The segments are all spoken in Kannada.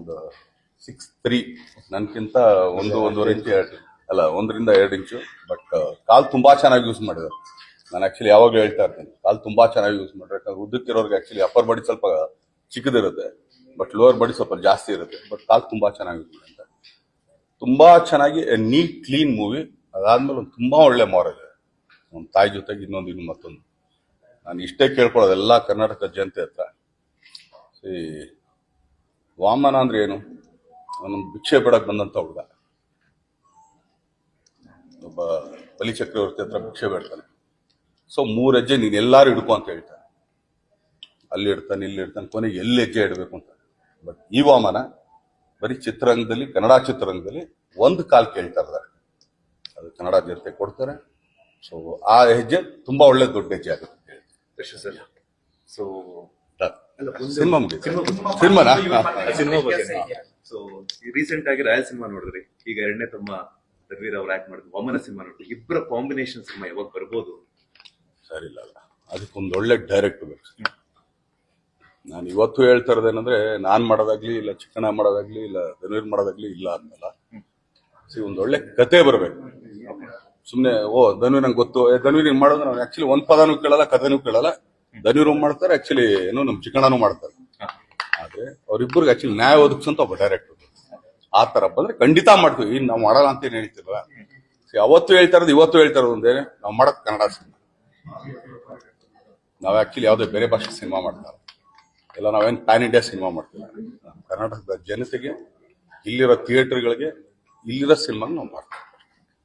ಒಂದು ಸಿಕ್ಸ್ ತ್ರೀ ನನಗಿಂತ ಒಂದು ಒಂದೂವರೆ ಇಂಚು ಎರಡು ಅಲ್ಲ ಒಂದರಿಂದ ಎರಡು ಇಂಚು ಬಟ್ ಕಾಲು ತುಂಬ ಚೆನ್ನಾಗಿ ಯೂಸ್ ಮಾಡಿದ್ರು ನಾನು ಆ್ಯಕ್ಚುಲಿ ಯಾವಾಗಲೂ ಹೇಳ್ತಾ ಇರ್ತೀನಿ ಕಾಲು ತುಂಬ ಚೆನ್ನಾಗಿ ಯೂಸ್ ಮಾಡಿದ್ರೆ ಯಾಕಂದ್ರೆ ಉದ್ದಕ್ಕಿರೋರ್ಗೆ ಆ್ಯಕ್ಚುಲಿ ಅಪ್ಪರ್ ಬಡಿ ಸ್ವಲ್ಪ ಚಿಕ್ಕದಿರುತ್ತೆ ಬಟ್ ಲೋವರ್ ಬಡಿ ಸ್ವಲ್ಪ ಜಾಸ್ತಿ ಇರುತ್ತೆ ಬಟ್ ಕಾಲು ತುಂಬ ಚೆನ್ನಾಗಿ ಯೂಸ್ ಮಾಡಿದೆ ತುಂಬ ಚೆನ್ನಾಗಿ ನೀಟ್ ಕ್ಲೀನ್ ಮೂವಿ ಅದಾದ್ಮೇಲೆ ಒಂದು ತುಂಬ ಒಳ್ಳೆ ಮಾರಲ್ ಇದೆ. ನಮ್ಮ ತಾಯಿ ಜೊತೆಗೆ ಇನ್ನೊಂದು ಇನ್ನು ಮತ್ತೊಂದು. ನಾನು ಇಷ್ಟೇ ಕೇಳ್ಕೊಳ್ಳೋದು ಎಲ್ಲ ಕರ್ನಾಟಕ ಜನತೆ ಹತ್ರ. ಸಿ ವಾಮನ ಅಂದ್ರೆ ಏನು? ಅವನೊಂದು ಭಿಕ್ಷೆ ಬೇಡಕ್ಕೆ ಬಂದಂತ ಹುಡುಗ. ಒಬ್ಬ ಬಲಿಚಕ್ರವರ್ತಿ ಹತ್ರ ಭಿಕ್ಷೆ ಬೇಡ್ತಾನೆ. ಸೊ ಮೂರು ಹೆಜ್ಜೆ ನೀನು ಎಲ್ಲಾರು ಹಿಡ್ಕೊ ಅಂತ ಹೇಳ್ತಾನೆ. ಅಲ್ಲಿ ಇಡ್ತಾನೆ, ಇಲ್ಲಿ ಇಡ್ತಾನೆ, ಕೊನೆಗೆ ಎಲ್ಲಿ ಹೆಜ್ಜೆ ಇಡಬೇಕು ಅಂತ. ಬಟ್ ಈ ವಾಮನ ಬರೀ ಚಿತ್ರರಂಗದಲ್ಲಿ, ಕನ್ನಡ ಚಿತ್ರರಂಗದಲ್ಲಿ ಒಂದು ಕಾಲ್ ಕೇಳ್ತಾ ಅದು ಕನ್ನಡ ಜನತೆ ಕೊಡ್ತಾರೆ. ಸೊ ಆ ಹೆಜ್ಜೆ ತುಂಬಾ ಒಳ್ಳೆ ದೊಡ್ಡ ಹೆಜ್ಜೆ ಆಗುತ್ತೆ ಸೊ ಸಿನಿಮಾ ಮುಗಿತು ಸಿನಿಮಾನಾ? ಸಿನಿಮಾ ಬಗ್ಗೆ ಸೊ ರೀಸೆಂಟ್ ಆಗಿ ರಾಯಲ್ ಸಿನಿಮಾ ನೋಡಿದ್ರಿ. ಈಗ ಎರಡನೇ ತಮ್ಮ ರವೀರ್ ಅವ್ರು ಆಕ್ಟ್ ಮಾಡಿದ್ರು. ವಾಮನ ಸಿನಿಮಾ ನೋಡಿದ್ರಿ. ಇಬ್ಬರ ಕಾಂಬಿನೇಷನ್ ಸಿನಿಮಾ ಯಾವಾಗ ಬರ್ಬೋದು? ಸರಿ ಇಲ್ಲ ಅದಕ್ಕೊಂದು ಒಳ್ಳೆ ಡೈರೆಕ್ಟ್ ಬೇಕು. ನಾನು ಇವತ್ತು ಹೇಳ್ತಾ ಇರೋದೇನಂದ್ರೆ ನಾನ್ ಮಾಡೋದಾಗ್ಲಿ ಇಲ್ಲ ಚಿಕ್ಕಣ್ಣ ಮಾಡೋದಾಗ್ಲಿ ಇಲ್ಲ ಧನುವೀರ್ ಮಾಡೋದಾಗ್ಲಿ ಇಲ್ಲ ಅಂದಲ್ಲ ಸಿ ಒಂದು ಒಳ್ಳೆ ಕತೆ ಬರಬೇಕು. ಸುಮ್ಮನೆ ಓ ಧನ್ವಿ ನಂಗೆ ಗೊತ್ತು. ಏ ಧನುವೀರ್ ಹಿಂಗ್ ಮಾಡೋದು ನಾವು ಆಕ್ಚುಲಿ ಒಂದ್ ಪದನೂ ಕೇಳಲ್ಲ ಕಥೆನೂ ಕೇಳಲ್ಲ. ಧನುವೀರ್ ಮಾಡ್ತಾರೆ ಆಕ್ಚುಲಿ ಏನು ನಮ್ ಚಿಕ್ಕಣ್ಣನು ಮಾಡ್ತಾರೆ. ಆದ್ರೆ ಅವ್ರಿಬ್ಬರಿಗೆ ಆಕ್ಚುಲಿ ನ್ಯಾಯ ಒದಗಿಸಂತ ಒಬ್ಬ ಡೈರೆಕ್ಟರ್ ಆ ತರ ಬಂದ್ರೆ ಖಂಡಿತ ಮಾಡ್ತೀವಿ. ಇನ್ ನಾವು ಮಾಡಲ್ಲ ಅಂತ ಏನ್ ಹೇಳ್ತಿರಲ್ಲ? ಅವತ್ತು ಹೇಳ್ತಾ ಇರೋದು ಇವತ್ತು ಹೇಳ್ತಾ ಇರೋದು ಒಂದೇನೆ ನಾವು ಮಾಡೋದು ಕನ್ನಡ ಸಿನಿಮಾ. ನಾವು ಆಕ್ಚುಲಿ ಯಾವುದೇ ಬೇರೆ ಭಾಷೆ ಸಿನಿಮಾ ಮಾಡ್ತಾರೆ. ಇಲ್ಲ ನಾವೇನು ಪ್ಯಾನ್ ಇಂಡಿಯಾ ಸಿನಿಮಾ ಮಾಡ್ತೀವಿ. ಕರ್ನಾಟಕದ ಜನತೆಗೆ ಇಲ್ಲಿರೋ ಥಿಯೇಟರ್ಗಳಿಗೆ ಇಲ್ಲಿರೋ ಸಿನಿಮಾ ನಾವು ಮಾಡ್ತೀವಿ.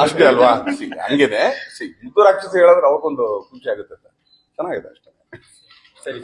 ಅಷ್ಟೇ ಅಲ್ವಾ? ಸಿ, ಹಂಗಿದೆ ಸಿ ಮುದುರಾಕ್ಷಸ್ ಹೇಳಿದ್ರೆ ಅವ್ರಿಗೊಂದು ಖುಷಿ ಆಗುತ್ತೆ ಅಂತ. ಚೆನ್ನಾಗಿದೆ ಅಷ್ಟೇ. ಸರಿ.